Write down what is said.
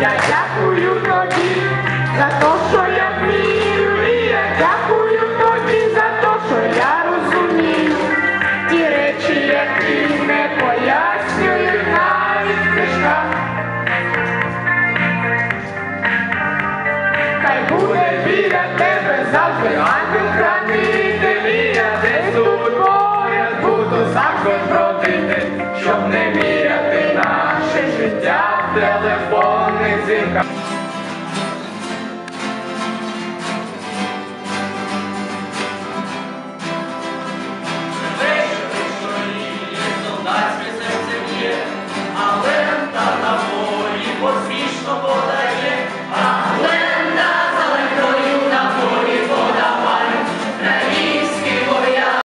Я дякую тобі за те, то, що я вмію, і я дякую тобі за те, то, що я розумію. Ті речі, які не пояснюють навіть книжка. Хай буде біля тебе завжди ангел хранити, і я десь тут поряд буду завжди бродити, щоб не міряти наше життя в телефон. desencarnar.